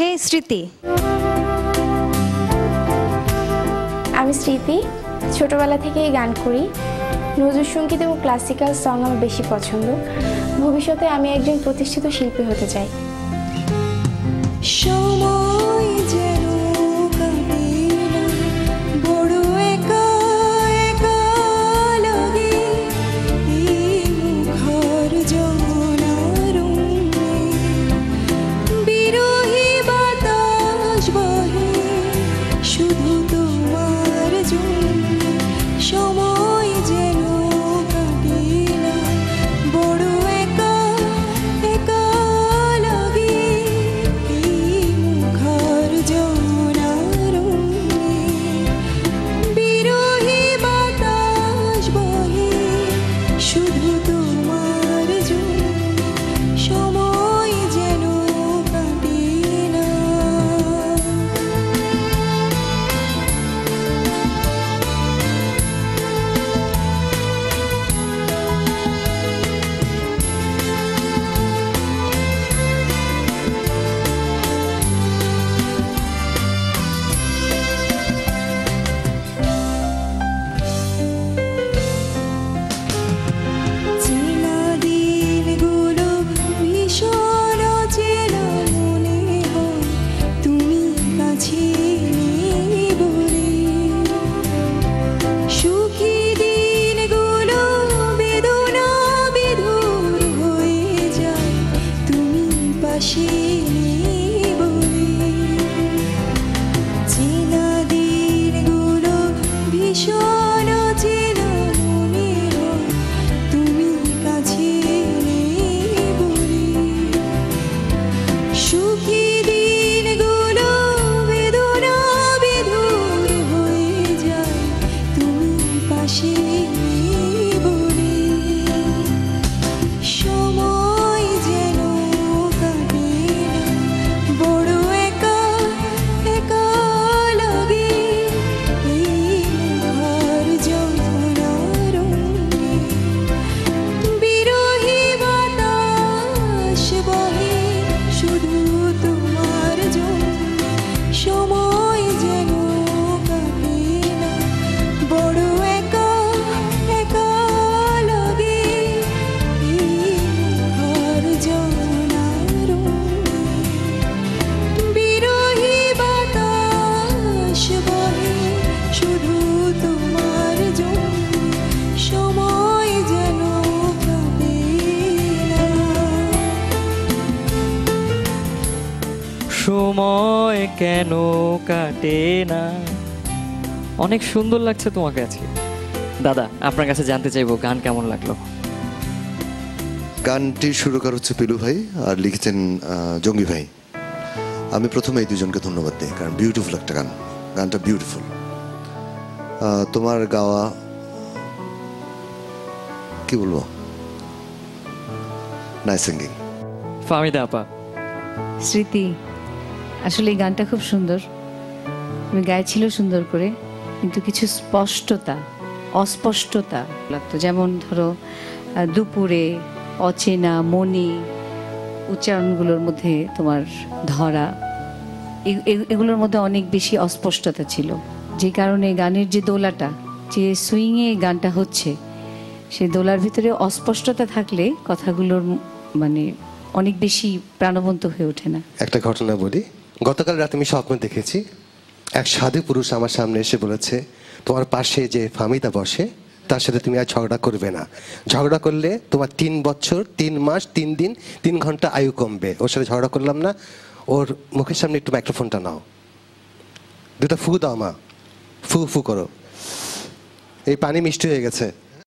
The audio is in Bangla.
আছে স্মৃতি। আমি স্মৃতি ছোটবেলা থেকেই গান করি। নজরুলসঙ্গীত এবং ক্লাসিক্যাল সং আমার বেশি পছন্দ। ভবিষ্যতে আমি একজন প্রতিষ্ঠিত শিল্পী হতে চাই। সময় সময় কেন কাটে না? অনেক সুন্দর লাগছে তোমাকে আজকে। দাদা আপনার কাছে জানতে চাইব গান কেমন লাগল? গানটি সুরকার হচ্ছে পিলু ভাই আর লিখেছেন জঙ্গি ভাই। আমি প্রথমে এই দুজনকে ধন্যবাদ দিই কারণ বিউটিফুল একটা গান। গানটা বিউটিফুল তোমার গাওয়া কি বলব? নাই সিঙ্গিং ফামিদা আপা। স্মৃতি। আসলে এই গানটা খুব সুন্দর। তুমি গাইছিল সুন্দর করে, কিন্তু কিছু স্পষ্টতা, অস্পষ্টতা লাগতো। যেমন ধরো দুপুরে অচেনা, মনি, উচ্চারণগুলোর মধ্যে তোমার ধরা এগুলোর মধ্যে অনেক বেশি অস্পষ্টতা ছিল। যে কারণে গানের যে দোলাটা, যে সুইংয়ে গানটা হচ্ছে সেই দোলার ভিতরে অস্পষ্টতা থাকলে কথাগুলোর মানে অনেক বেশি প্রাণবন্ত হয়ে ওঠে না। একটা ঘটনা বলি। গতকাল রাতে আমি স্বপ্ন দেখেছি, এক সাধু পুরুষ আমার সামনে এসে বলেছে, তোমার পাশে যে ফামিদা বসে, তার সাথে তুমি আর ঝগড়া করবে না। ঝগড়া করলে তোমার তিন বছর, তিন মাস, তিন দিন, তিন ঘণ্টা আয়ু কমবে। ওর সাথে ঝগড়া করলাম না। ওর মুখের সামনে একটু মাইক্রোফোনটা নাও। দুটা ফু দাও মা। ফু ফু করো। এই পানি মিষ্টি হয়ে গেছে।